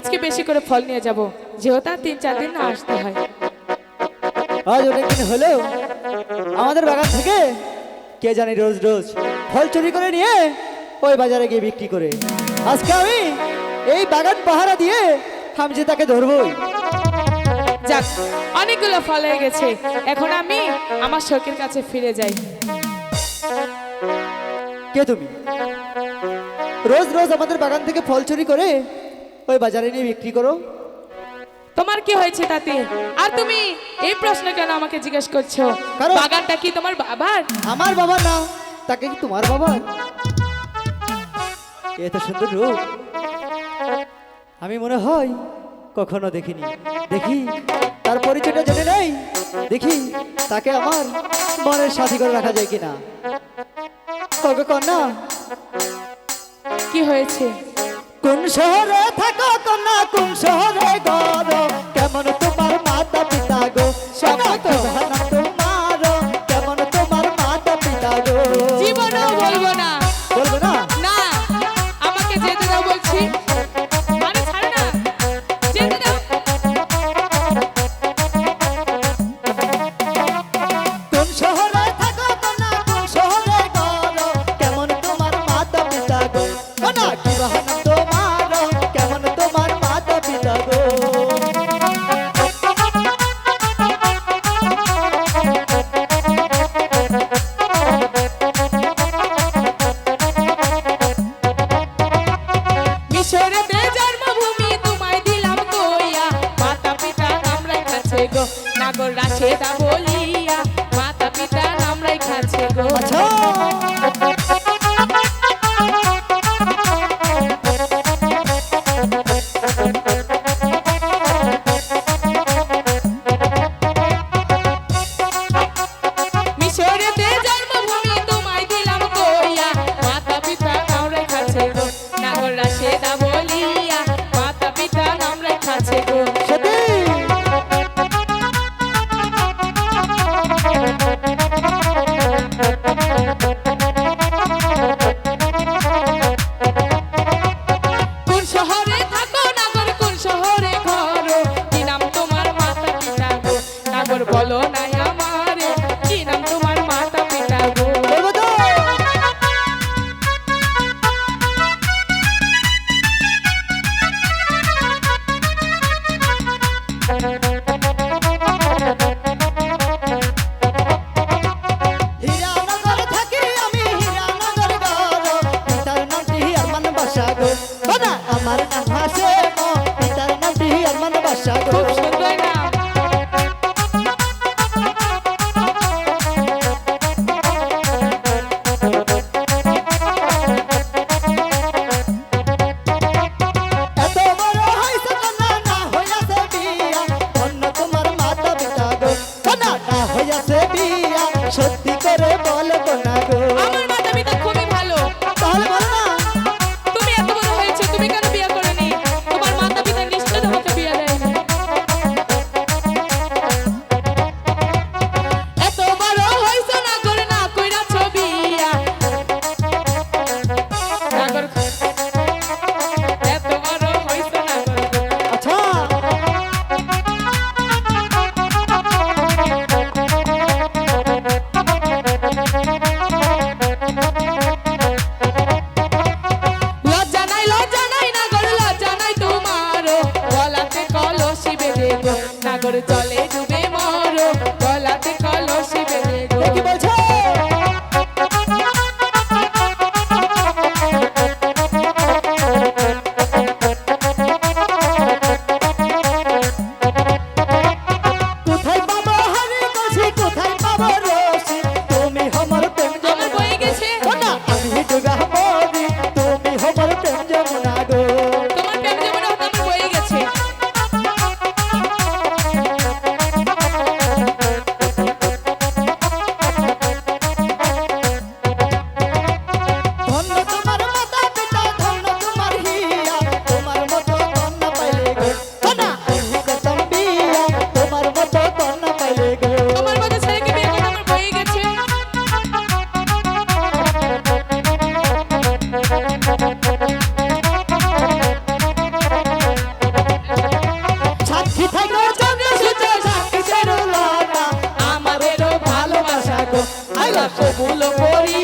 আজকে বেশি করে ফল নিয়ে যাব। যেহেতু আর তিন চার দিন না আসতে হয়। আজ অনেকদিন হলেও আমাদের বাগান থেকে কে জানি রোজ রোজ ফল চুরি করে নিয়ে ওই বাজারে গিয়ে বিক্রি করে। আজকে আমি এই বাগান পাহারা দিয়ে আমি যে তাকে ধরবই। যাক অনেকগুলো ফল হয়ে গেছে। এখন আমি আমার শোকের কাছে ফিরে যাই। কে তুমি? রোজ রোজ আমাদের বাগান থেকে ফল চুরি করে ওই বাজারে নিয়ে বিক্রি করো। তোমার কি হয়েছে তাতে? আর তুমি এই প্রশ্ন কেন আমাকে জিজ্ঞেস করছ? কারণ- বাগানটা কি তোমার বাবার? আমার বাবা না তাকে কি তোমার বাবা? এত সুন্দর রূপ। আমি মনে হয় কখনো দেখিনি। দেখি তার পরিচয়টা জেনে নেই। দেখি তাকে আমার মনের সাথী করে রাখা যায় কিনা। কন্যা। কি হয়েছে? কোন শহরে থাকো কন্যা কোন শহরে গর রাখাছে গো নাগর রাশেদা বলিয়া মাতা পিতা নাম রাখাছে গো নাগর জলে ডুবে আল্লাহ কবুল করিও